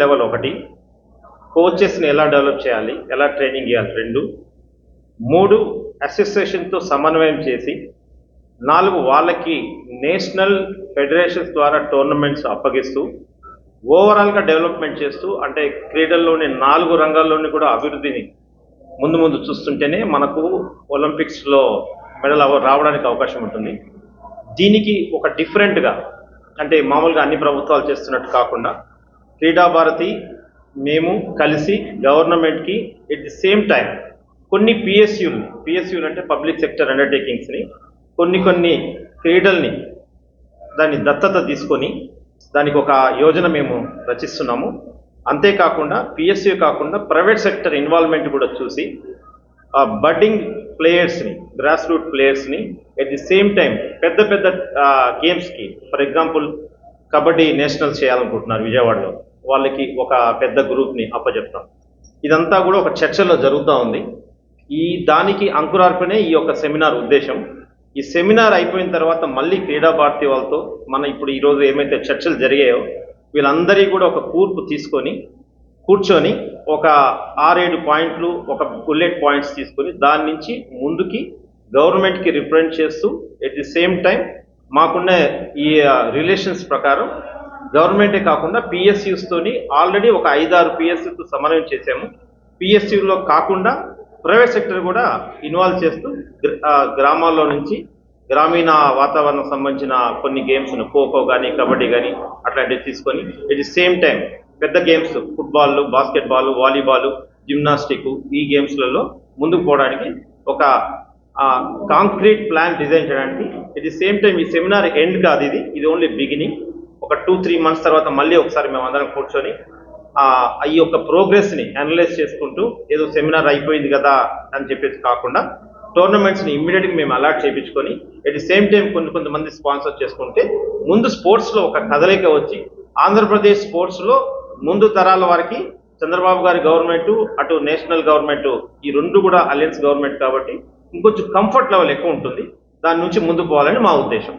Level ఒకటి. కోచెస్ని ఎలా develop చేయాలి? ఎలా ట్రైనింగ్ ఇవ్వాలి రెండు. మూడు అసోసియేషన్తో సమన్వయం చేసి నాలుగు వాళ్ళకి నేషనల్ ఫెడరేషన్స్ ద్వారా టోర్నమెంట్స్ అప్పగిస్తూ ఓవరాల్గా డెవలప్మెంట్ చేస్తూ అంటే క్రీడల్లోని నాలుగు రంగాల్లోని కూడా అభివృద్ధిని ముందు ముందు చూస్తుంటేనే మనకు ఒలింపిక్స్లో మెడల్ అవ రావడానికి అవకాశం ఉంటుంది. దీనికి ఒక డిఫరెంట్గా అంటే మామూలుగా అన్ని ప్రభుత్వాలు చేస్తున్నట్టు కాకుండా క్రీడా భారతి మేము కలిసి గవర్నమెంట్కి ఎట్ ది సేమ్ టైం కొన్ని పిఎస్యులు పిఎస్యులు అంటే పబ్లిక్ సెక్టర్ అండర్టేకింగ్స్ని కొన్ని కొన్ని క్రీడల్ని దాన్ని దత్తత తీసుకొని దానికి ఒక యోజన మేము రచిస్తున్నాము. అంతేకాకుండా పిఎస్యు కాకుండా ప్రైవేట్ సెక్టర్ ఇన్వాల్వ్మెంట్ కూడా చూసి బడ్డింగ్ ప్లేయర్స్ని గ్రాస్ రూట్ ప్లేయర్స్ని ఎట్ ది సేమ్ టైం పెద్ద పెద్ద గేమ్స్కి ఫర్ ఎగ్జాంపుల్ కబడ్డీ నేషనల్ చేయాలనుకుంటున్నారు విజయవాడలో. వాళ్ళకి ఒక పెద్ద గ్రూప్ని అప్పచెప్తాం ఇదంతా కూడా ఒక చర్చలో జరుగుతూ ఉంది. ఈ దానికి అంకురార్పణే ఈ యొక్క సెమినార్ ఉద్దేశం. ఈ సెమినార్ అయిపోయిన తర్వాత మళ్ళీ క్రీడా భారతి వాళ్ళతో మన ఇప్పుడు ఈరోజు ఏమైతే చర్చలు జరిగాయో వీళ్ళందరి కూడా ఒక కూర్పు తీసుకొని కూర్చొని ఒక ఆరేడు పాయింట్లు ఒక బుల్లెట్ పాయింట్స్ తీసుకొని దాని నుంచి ముందుకి గవర్నమెంట్కి రిప్రజెంట్ చేస్తూ ఎట్ ది సేమ్ టైం మాకున్న ఈ రిలేషన్స్ ప్రకారం గవర్నమెంటే కాకుండా పిఎస్యూస్తోని ఆల్రెడీ ఒక ఐదారు పిఎస్యూతో సమన్వయం చేశాము. పిఎస్యూలో కాకుండా ప్రైవేట్ సెక్టర్ కూడా ఇన్వాల్వ్ చేస్తూ గ్రామాల్లో నుంచి గ్రామీణ వాతావరణం సంబంధించిన కొన్ని గేమ్స్ ఖోఖో కానీ కబడ్డీ కానీ అట్లాంటివి తీసుకొని ఎట్ ది సేమ్ టైం పెద్ద games football basketball volleyball gymnastic ఈ గేమ్స్లలో ముందుకు పోవడానికి ఒక కాంక్రీట్ ప్లాన్ డిజైన్ చేయడానికి ఎట్ ది సేమ్ టైం ఈ సెమినార్ ఎండ్ కాదు ఇది. ఇది ఓన్లీ బిగినింగ్ ఒక టూ త్రీ మంత్స్ తర్వాత మళ్ళీ ఒకసారి మేము అందరం కూర్చొని ఆ ఈ యొక్క ప్రోగ్రెస్ని అనలైజ్ చేసుకుంటూ ఏదో సెమినార్ అయిపోయింది కదా అని చెప్పేసి కాకుండా టోర్నమెంట్స్ని ఇమ్మీడియట్గా మేము అలాట్ చేయించుకొని ఎట్ ది సేమ్ టైం కొన్ని కొంతమంది స్పాన్సర్ చేసుకుంటే ముందు స్పోర్ట్స్లో ఒక కదలిక వచ్చి ఆంధ్రప్రదేశ్ స్పోర్ట్స్లో ముందు తరాల వారికి చంద్రబాబు గారి గవర్నమెంట్ అటు నేషనల్ గవర్నమెంట్ ఈ రెండు కూడా అలయన్స్ గవర్నమెంట్ కాబట్టి ఇంకొంచెం కంఫర్ట్ లెవెల్ ఎక్కువ ఉంటుంది. దాని నుంచి ముందుకు పోవాలని మా ఉద్దేశం.